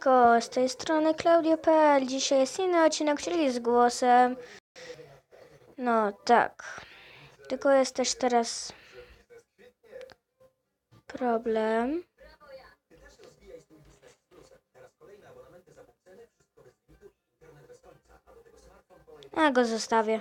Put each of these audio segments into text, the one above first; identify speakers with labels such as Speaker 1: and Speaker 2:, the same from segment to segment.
Speaker 1: Ko, z tej strony Klaudia.pl. Dzisiaj jest inny odcinek, czyli z głosem. No tak. Tylko jest też teraz problem. Ja go zostawię.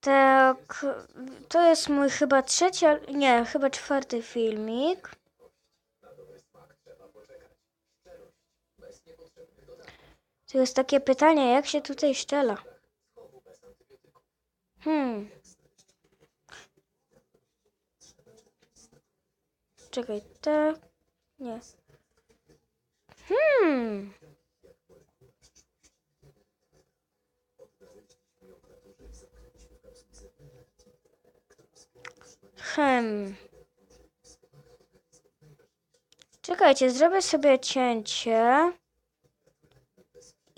Speaker 1: Tak, to jest mój chyba trzeci, nie, chyba czwarty filmik. To jest takie pytanie, jak się tutaj szczela? Hmm. Czekaj, tak. Nie. Hmm. Hmm. Czekajcie, zrobię sobie cięcie.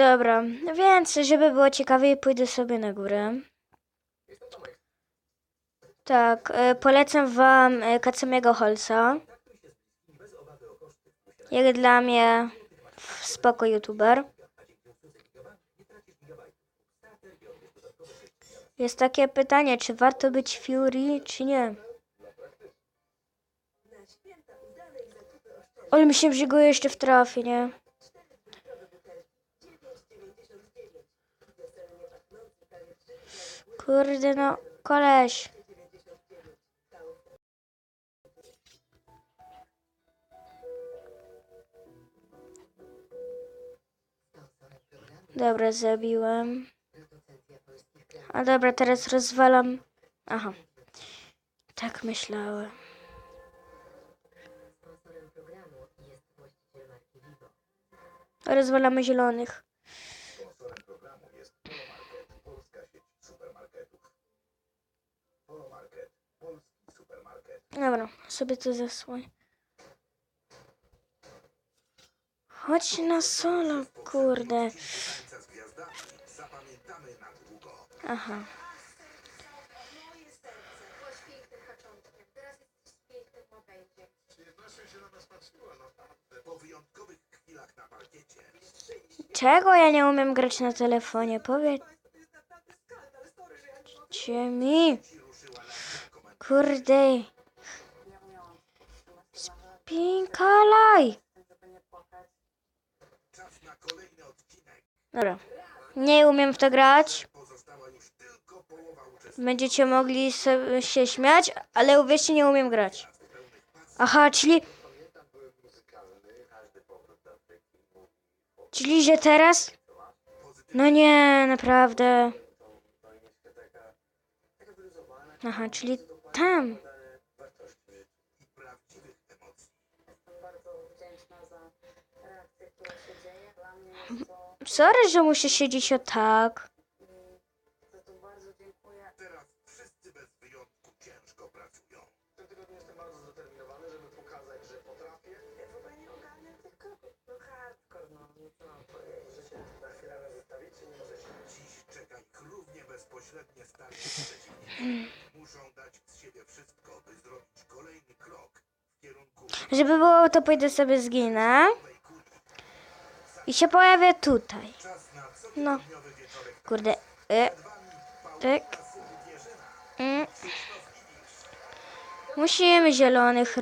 Speaker 1: Dobra, więc żeby było ciekawiej, pójdę sobie na górę. Tak, e, polecam wam e, Kacemiego Holsa. Jak dla mnie spoko youtuber. Jest takie pytanie, czy warto być Fury, czy nie? Ale myślałem, że go jeszcze wtrafię, nie? Kurde no, koleś. Dobra, zabiłem. A dobra, teraz rozwalam. Aha. Tak myślałem. Rozwalamy zielonych. Dobra, sobie to zasłoń. Chodź na solo, kurde. Aha. Czego ja nie umiem grać na telefonie? Powiedzcie mi. Kurde. Spinkalaj. Dobra. Nie umiem w to grać. Będziecie mogli się śmiać, ale uwierzcie, nie umiem grać. Aha, czyli... Czyli, że teraz... No nie, naprawdę. Aha, czyli tam. Sorry, że muszę siedzieć o tak.
Speaker 2: Żeby dać z siebie wszystko, by zrobić kolejny krok w kierunku
Speaker 1: Żeby było, to pójdę sobie zginę. I się pojawię tutaj. No. Kurde. E, tak. Mm. Musimy zielonych.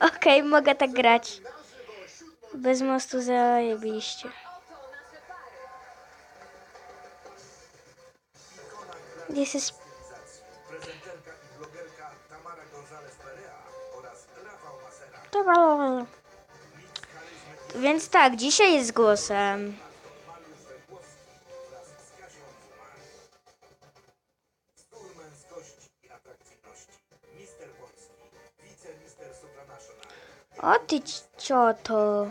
Speaker 1: Okej, mogę tak grać. Bez mostu zajebiście. This is...
Speaker 2: Masera.
Speaker 1: Dobra więc tak, dzisiaj jest głosem. O ty cioto.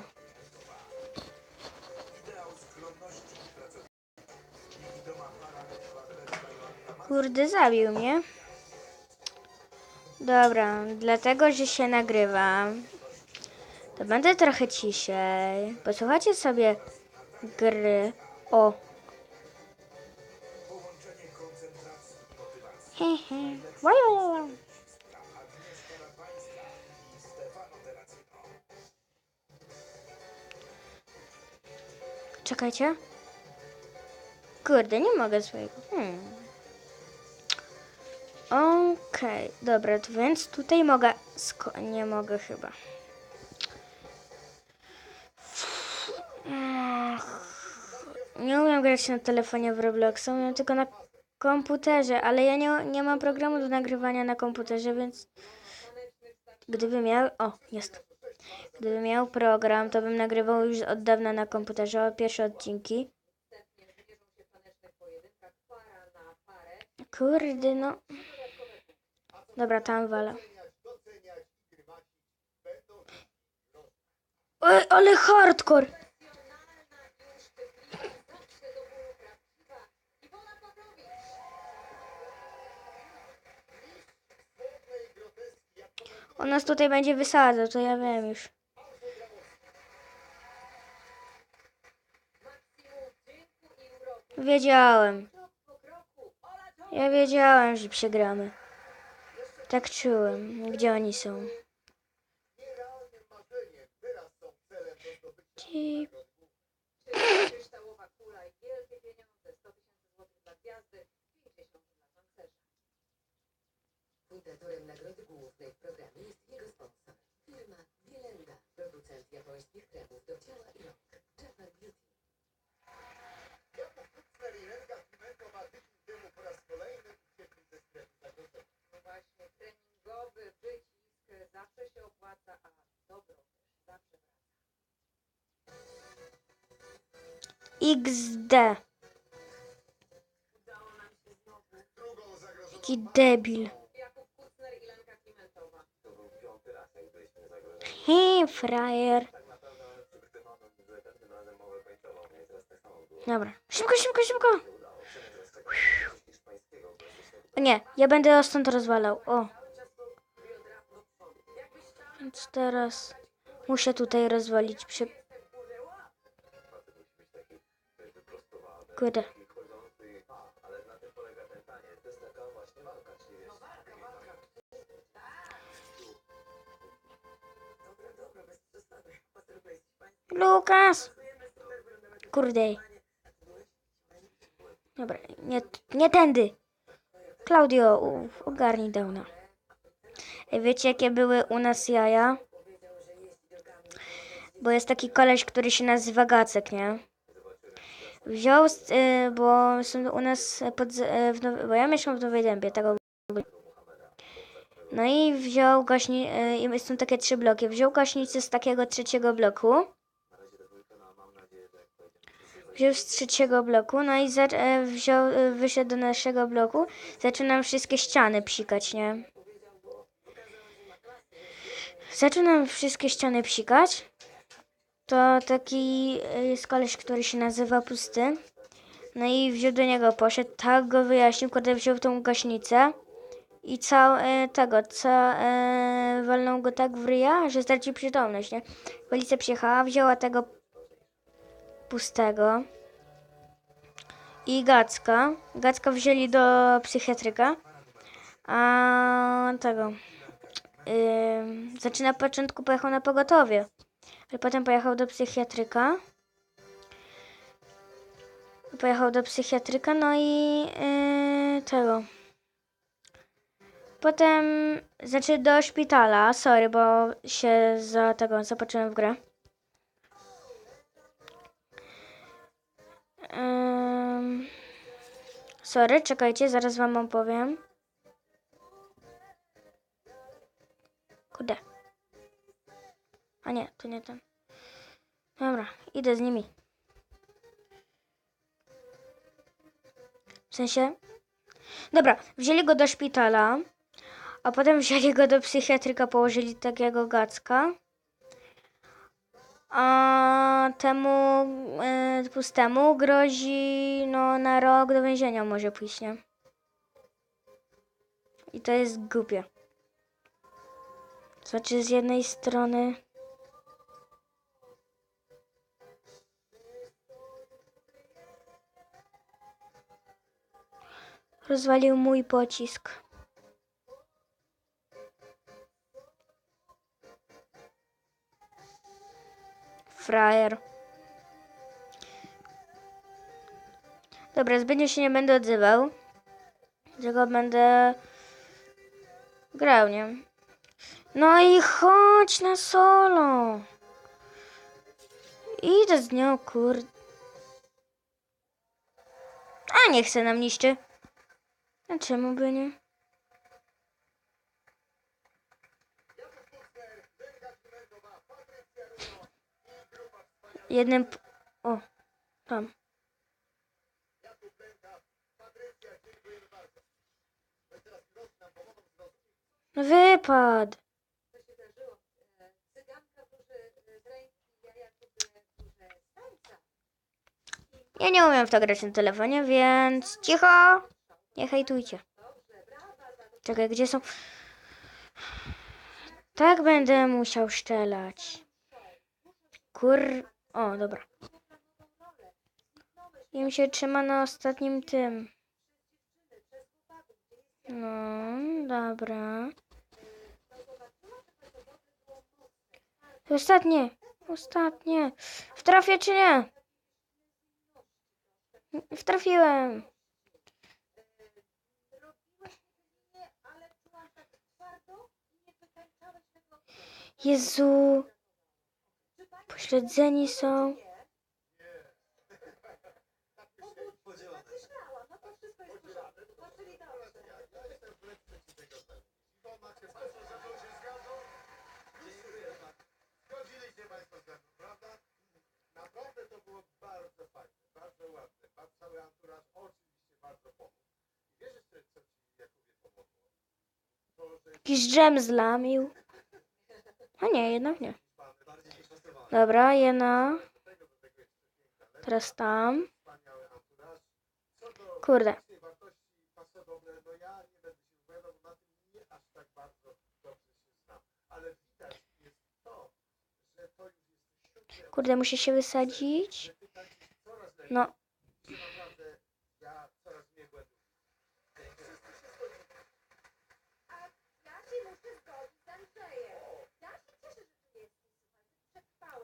Speaker 1: Kurde, zabił mnie. Dobra, dlatego, że się nagrywam to będę trochę ciszej. Posłuchajcie sobie gry. O. Czekajcie. Kurde, nie mogę swojego. Hmm. Okej, dobra, to więc tutaj mogę. Sko- nie mogę chyba. Nie umiem grać na telefonie w Robloxa, umiem tylko na komputerze, ale ja nie, nie mam programu do nagrywania na komputerze, więc gdybym miał. O, jest. Gdybym miał program, to bym nagrywał już od dawna na komputerze pierwsze odcinki. Kurde, no. Dobra, tam walę. Oj, ale hardcore! On nas tutaj będzie wysadzał, to ja wiem już. Wiedziałem. Ja wiedziałem, że przegramy. Tak czułem. Gdzie oni są? Ci...
Speaker 3: Fundatorem nagrody głównej w programie jest jego sponsor. Firma Wielenda, producent japońskich kremów do ciała i rąk. Japan Beauty.
Speaker 4: No właśnie, treningowy wycisk zawsze się opłaca, a dobro też zawsze wraca.
Speaker 1: XD. Jaki debil.
Speaker 4: Jakub Kucner i Lenka Klimentowa.
Speaker 1: Hej, frajer. Dobra. Szybko, szybko, szybko. Nie, ja będę stąd rozwalał. O. Więc teraz muszę tutaj rozwalić przy... Kurde. Lukas! Kurde. Dobra, nie, nie tędy. Klaudio, u- ogarnij downa. Wiecie, jakie były u nas jaja? Bo jest taki koleś, który się nazywa Gacek, nie? Wziął, y, bo są u nas pod, y, w bo ja mieszkam w Nowej Dębie, tego no i wziął gaśni, y, i są takie trzy bloki. Wziął gaśnicę z takiego trzeciego bloku. Wziął z trzeciego bloku, no i za, e, wziął, e, wyszedł do naszego bloku. Zaczął nam wszystkie ściany psikać, nie? Zaczął nam wszystkie ściany psikać. To taki e, jest koleś, który się nazywa Pusty. No i wziął do niego, poszedł, tak go wyjaśnił, kiedy wziął tą gaśnicę. I cał, e, tego, ca, e, walnął go tak w ryja, że stracił przytomność, nie? Policja przyjechała, wzięła tego pustego i Gacka. Gacka wzięli do psychiatryka, a tego, yy, na początku pojechał na pogotowie, ale potem pojechał do psychiatryka. Pojechał do psychiatryka, no i yy, tego. Potem, znaczy do szpitala, sorry, bo się za tego zapatrzyłem w grę. Ym, sorry, czekajcie, zaraz wam opowiem. Kurde. A nie, to nie ten. Dobra, idę z nimi. W sensie? Dobra, wzięli go do szpitala, a potem wzięli go do psychiatryka, położyli takiego gacka. A temu e, pustemu grozi no, na rok do więzienia może pójść, nie? I to jest głupie. Znaczy z jednej strony... Rozwalił mój pocisk. Frajer. Dobra, zbytnio się nie będę odzywał. Tylko będę grał, nie? No i chodź na solo. Idę z nią, kur... A nie chcę nam niszczy. A czemu by nie? Jednym... p- O, tam. No wypadł.
Speaker 4: Co się zdarzyło? E, Cyganka ja jakby duże stańca.
Speaker 1: Ja nie umiem w to grać na telefonie, więc cicho. Nie hejtujcie. Czekaj, gdzie są... Tak będę musiał szczelać. Kur... O, dobra. Im się trzyma na ostatnim tym. No, dobra. Ostatnie. Ostatnie. Wtrafię czy nie? Wtrafiłem. Jezu. Pośledzeni są. Jakiś dżem zlamił. A nie, jednak nie. Dobra,
Speaker 2: piękna,
Speaker 1: Teraz tam.
Speaker 2: do
Speaker 1: Kurde.
Speaker 2: tej wartości pasodobre, no nie będę się wypowiadał, bo na tym nie aż tak bardzo dobrze się znam. Ale widać jest to, że to już jest siódmy
Speaker 1: Kurde, muszę się wysadzić.
Speaker 2: że Ty tańczysz coraz lepiej.
Speaker 1: No,
Speaker 2: że naprawdę ja coraz mniej błędów.
Speaker 4: Ja się muszę zgodzić z Andrzejem. Ja się cieszę, że tu jesteś. Słuchaj, przetrwałeś
Speaker 1: kurde, tu są...
Speaker 4: tygodnie. I wiesz, robisz postęp. To było super widowisko. Miałeś nawet dużo takich e, szasek, twist, skiwec, miałeś w tym dużo klików, pasodoble. Bardzo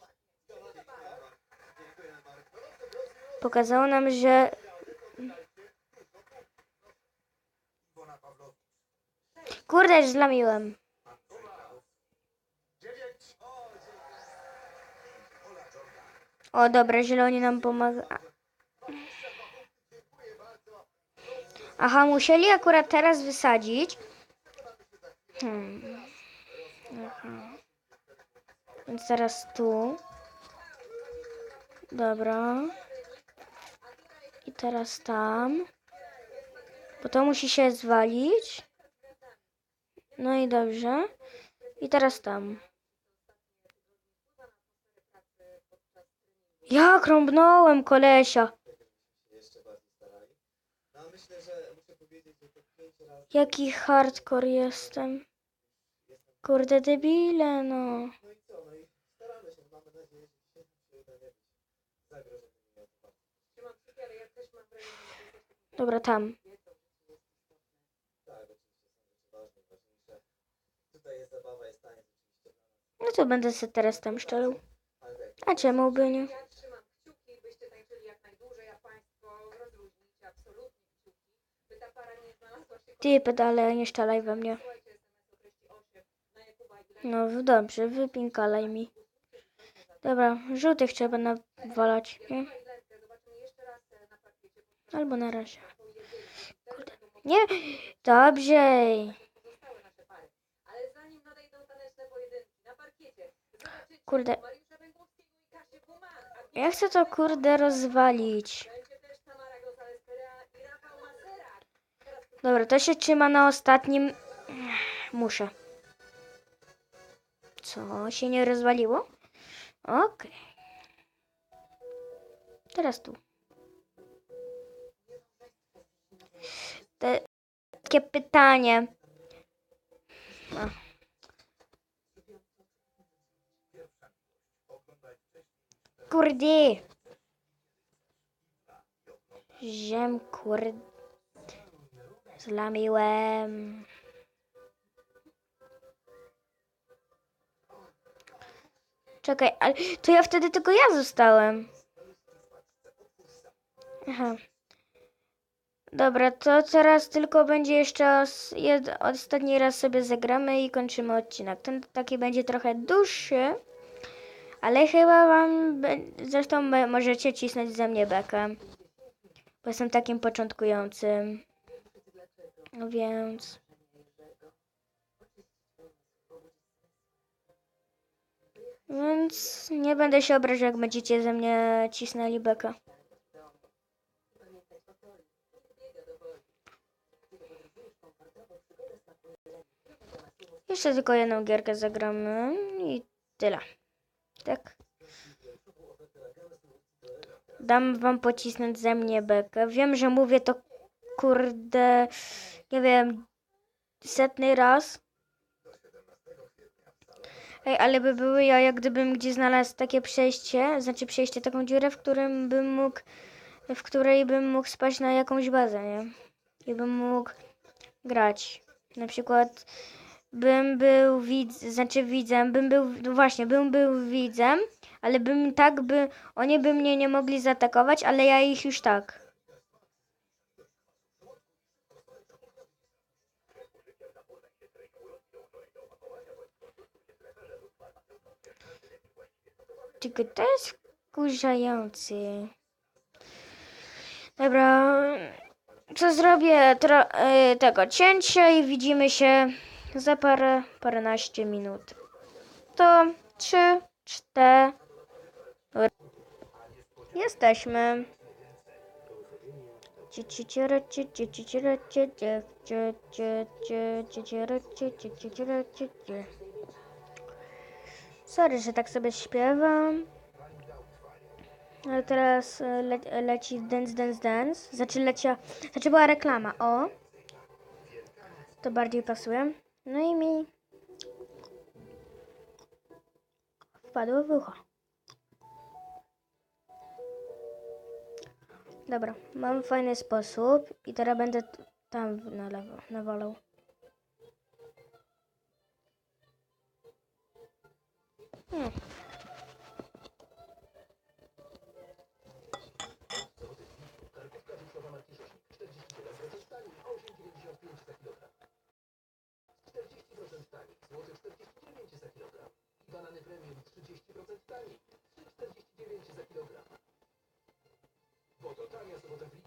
Speaker 4: ładnie. Dziękuję bardzo.
Speaker 1: Pokazało nam, że... Kurde, już zlamiłem.
Speaker 2: O,
Speaker 1: dobra, zieloni nam pomaga. Aha, musieli akurat teraz wysadzić. Hmm. Więc teraz tu. Dobra. I teraz tam. Bo to musi się zwalić. No i dobrze. I teraz tam. Jak rąbnąłem kolesia.
Speaker 5: jeszcze bardziej starali. No a myślę, że muszę powiedzieć, że to pięć razy
Speaker 1: Jaki hardcore jestem. Kurde debile, no.
Speaker 5: I co, no i staramy się, mamy nadzieję, że dzisiaj nam się
Speaker 1: Ty pedale, nie szczelaj we mnie.
Speaker 4: Słuchajcie, SMS o treści 8 na Jakuba i
Speaker 1: No dobrze, wypinkalaj mi. Dobra, żółtych trzeba nawalać, nie? Albo na razie.
Speaker 4: Kurde.
Speaker 1: Nie, dobrze. Kurde. Ja chcę to kurde rozwalić. Dobra, to się trzyma na ostatnim. Muszę. Co? Się nie rozwaliło? Okej. Teraz tu. Te, takie pytanie. A. Kurde. Ziem kurde. Zlamiłem. Czekaj, ale to ja wtedy tylko ja zostałem. Aha. Dobra, to teraz tylko będzie jeszcze jed, ostatni raz sobie zagramy i kończymy odcinek. Ten taki będzie trochę dłuższy, ale chyba wam, zresztą możecie cisnąć ze mnie bekę, bo jestem takim początkującym. No więc... Więc nie będę się obrażał, jak będziecie ze mnie cisnęli bekę. Jeszcze tylko jedną gierkę zagramy i tyle. Tak? Dam wam pocisnąć ze mnie bekę. Wiem, że mówię to kurde, nie wiem, setny raz. Ej, ale by były ja, jak gdybym gdzie znalazł takie przejście, znaczy przejście, taką dziurę, w którym bym mógł, w której bym mógł spać na jakąś bazę, nie? I bym mógł grać. Na przykład bym był widz, znaczy widzem, bym był, no właśnie, bym był widzem, ale bym tak by, oni by mnie nie mogli zaatakować, ale ja ich już tak. Tylko to jest wkurzający. Dobra, co zrobię tro, y, tego cięcia i widzimy się za parę, paręnaście minut. To trzy, cztery. Jesteśmy. Ci, Sorry, że tak sobie śpiewam. Ale teraz e, le, leci Dance Dance Dance. Znaczy lecia, znaczy była reklama, o. To bardziej pasuje. No i mi wpadło w ucho. Dobra, mam fajny sposób i teraz będę t- tam na lewo nawalał. Hmm.
Speaker 5: Dzięki,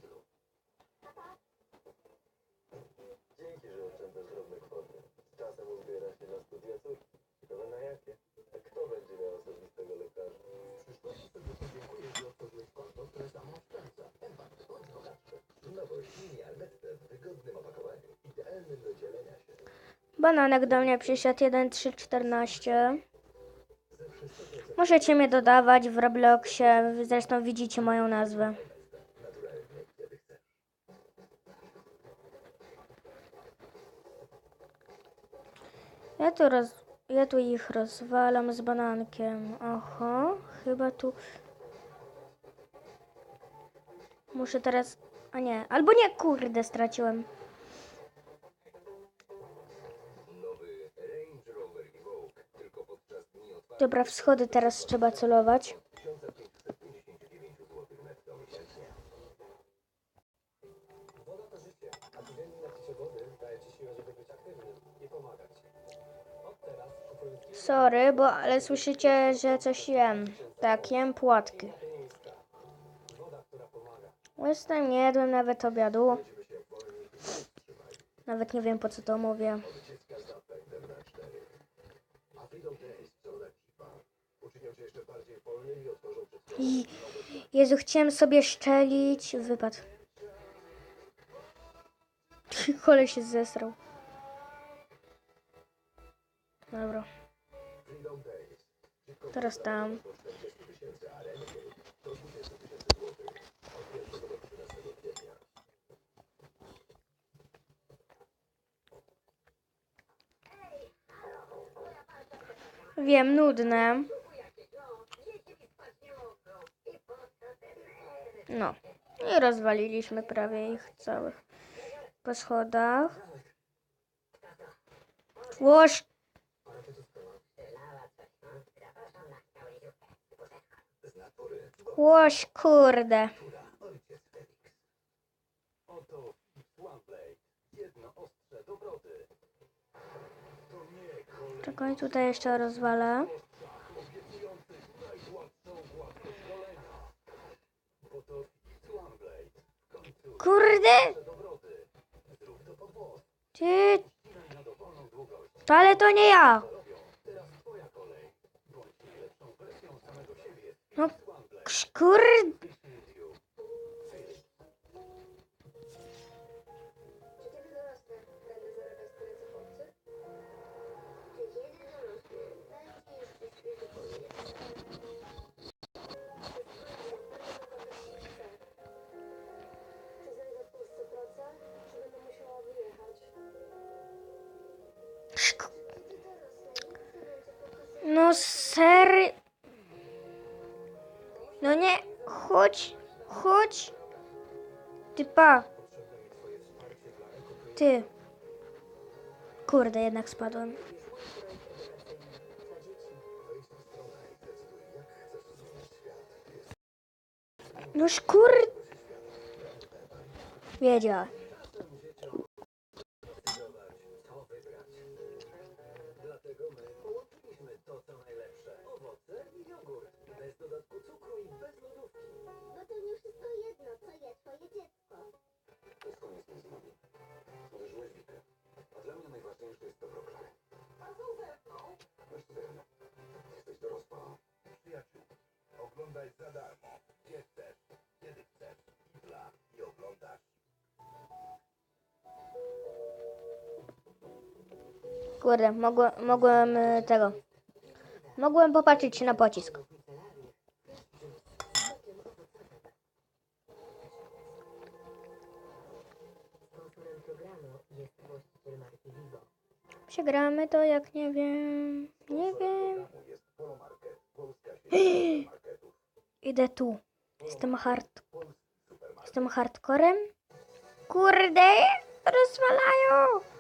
Speaker 1: Bananek do mnie przyszedł 1314. Możecie mnie dodawać w Robloxie. Zresztą widzicie moją nazwę. Ja tu, roz... ja tu ich rozwalam z banankiem. Oho, chyba tu. Muszę teraz. A nie, albo nie, kurde, straciłem.
Speaker 5: Pomagać. Od teraz kupując
Speaker 1: Sorry, bo ale słyszycie, że coś jem. Tak, jem płatki. Jestem, nie jadłem nawet obiadu. Nawet nie wiem po co to mówię.
Speaker 5: A Freedom Days są na Uczynią cię jeszcze bardziej wolnym i Jezu, chciałem sobie szczelić. Wypadł. Kole się zesrał. Dobra. Teraz tam. Wiem, nudne. No. I rozwaliliśmy prawie ich całych po schodach. Łoż! Łoż, kurde. Czekaj, tutaj jeszcze rozwalę. Kurde! Ty, ale to nie ja.
Speaker 6: Robią. Teraz
Speaker 5: No sery. No nie, chodź, chodź. Ty pa. Ty. Kurde, jednak spadłem. No szkur. Wiedziała. Kurde, mogłem, mogłem y, tego. Mogłem popatrzeć na pocisk. Przegramy to jak nie wiem. Nie wiem. Idę tu. Jestem hard. Jestem hardcorem. Kurde, rozwalają.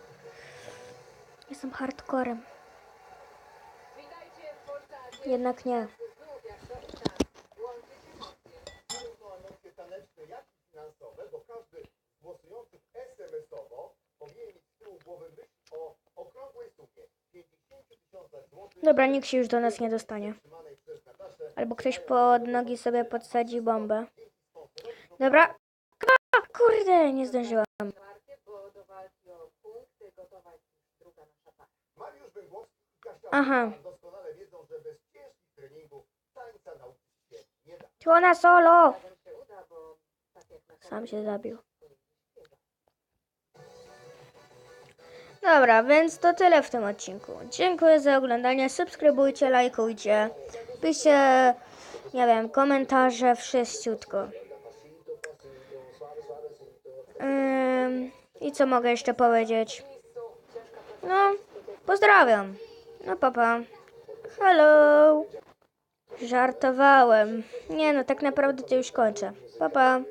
Speaker 5: Jestem hardcorem. Jednak nie.
Speaker 2: Funkcjonalności taneczne, jak i finansowe, bo każdy z głosujących SMS-owo powinien mieć z tyłu głowy myśl o okrągłej sumie 50 tysiącach złotych
Speaker 5: Dobra, nikt się już do nas nie dostanie. Albo ktoś pod nogi sobie podsadzi bombę. Dobra. A, kurde, nie zdążyłam. Aha. To na solo.
Speaker 3: Tak
Speaker 5: Sam się zabił. Dobra, więc to tyle w tym odcinku. Dziękuję za oglądanie. Subskrybujcie, lajkujcie. Piszcie, nie wiem, komentarze, wszyściutko. Ym, I co mogę jeszcze powiedzieć? No, pozdrawiam. No, papa. Hello. Żartowałem. Nie no, tak naprawdę to już kończę. Papa.